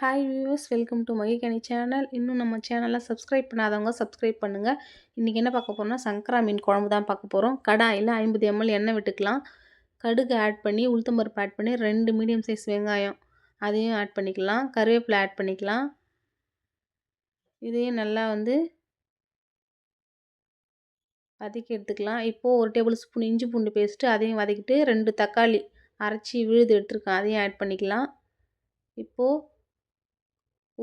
Hi viewers welcome to Magikani channel இன்னும் நம்ம சேனலில் சப்ஸ்கிரைப் பண்ணாதவங்க சப்ஸ்கிரைப் பண்ணுங்கள் இன்றைக்கி என்ன பார்க்க போகிறோம்னா சங்கரா மீன் குழம்பு தான் பார்க்க போகிறோம் கடாயில் ஐம்பது எம்எல் எண்ணெய் விட்டுக்கலாம். கடுகு ஆட் பண்ணி உளுத்தம்பருப்பு ஆட் பண்ணி ரெண்டு மீடியம் சைஸ் வெங்காயம். அதையும் ஆட் பண்ணிக்கலாம். கருவேப்பிலை ஆட் பண்ணிக்கலாம். இதையும் நல்லா வந்து வதக்கி எடுத்துக்கலாம். இப்போது ஒரு டேபிள் ஸ்பூன் இஞ்சி பூண்டு பேஸ்ட்டு அதையும் வதக்கிட்டு ரெண்டு தக்காளி அரைச்சி விழுது எடுத்துருக்கேன் அதையும் ஆட் பண்ணிக்கலாம். இப்போது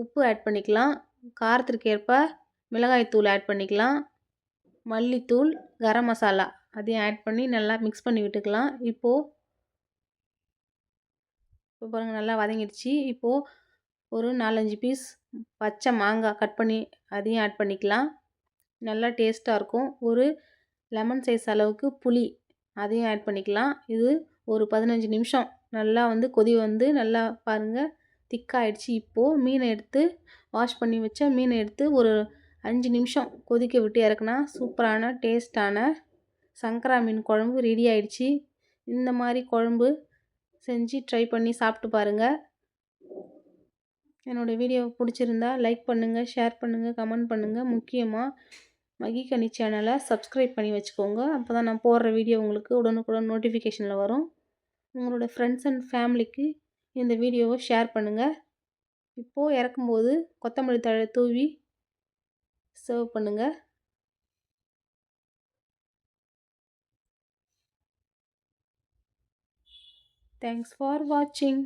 உப்பு ஆட் பண்ணிக்கலாம். காரத்திற்கு ஏற்ப மிளகாய்த்தூள் ஆட் பண்ணிக்கலாம். மல்லித்தூள் கரம் மசாலா அதையும் ஆட் பண்ணி நல்லா மிக்ஸ் பண்ணி விட்டுக்கலாம். இப்போது இப்போ பாருங்கள் நல்லா வதங்கிடுச்சு. இப்போது ஒரு நாலஞ்சு பீஸ் பச்சை மாங்காய் கட் பண்ணி அதையும் ஆட் பண்ணிக்கலாம். நல்லா டேஸ்ட்டாக இருக்கும். ஒரு லெமன் சைஸ் அளவுக்கு புளி அதையும் ஆட் பண்ணிக்கலாம். இது ஒரு பதினஞ்சு நிமிஷம் நல்லா வந்து கொதி வந்து நல்லா பாருங்கள் திக்காயிடுச்சு. இப்போது மீனை எடுத்து வாஷ் பண்ணி வச்ச மீனை எடுத்து ஒரு அஞ்சு நிமிஷம் கொதிக்க விட்டு இறக்குனா சூப்பரான டேஸ்ட்டான சங்கரா மீன் குழம்பு ரெடி ஆயிடுச்சு. இந்த மாதிரி குழம்பு செஞ்சு ட்ரை பண்ணி சாப்பிட்டு பாருங்கள் என்னோடய வீடியோ பிடிச்சிருந்தா லைக் பண்ணுங்கள் ஷேர் பண்ணுங்கள் கமெண்ட் பண்ணுங்கள் முக்கியமாக மகிகனி சேனலை சப்ஸ்கிரைப் பண்ணி வச்சுக்கோங்க. அப்போ தான் நான் போடுற வீடியோ உங்களுக்கு உடனுக்குடன் நோட்டிஃபிகேஷனில் வரும். உங்களோட ஃப்ரெண்ட்ஸ் அண்ட் ஃபேமிலிக்கு இந்த வீடியோவை ஷேர் பண்ணுங்கள் இப்போது இறக்கும்போது கொத்தமல்லி தழை தூவி சர்வ் பண்ணுங்கள் தேங்க்ஸ் ஃபார் வாட்சிங்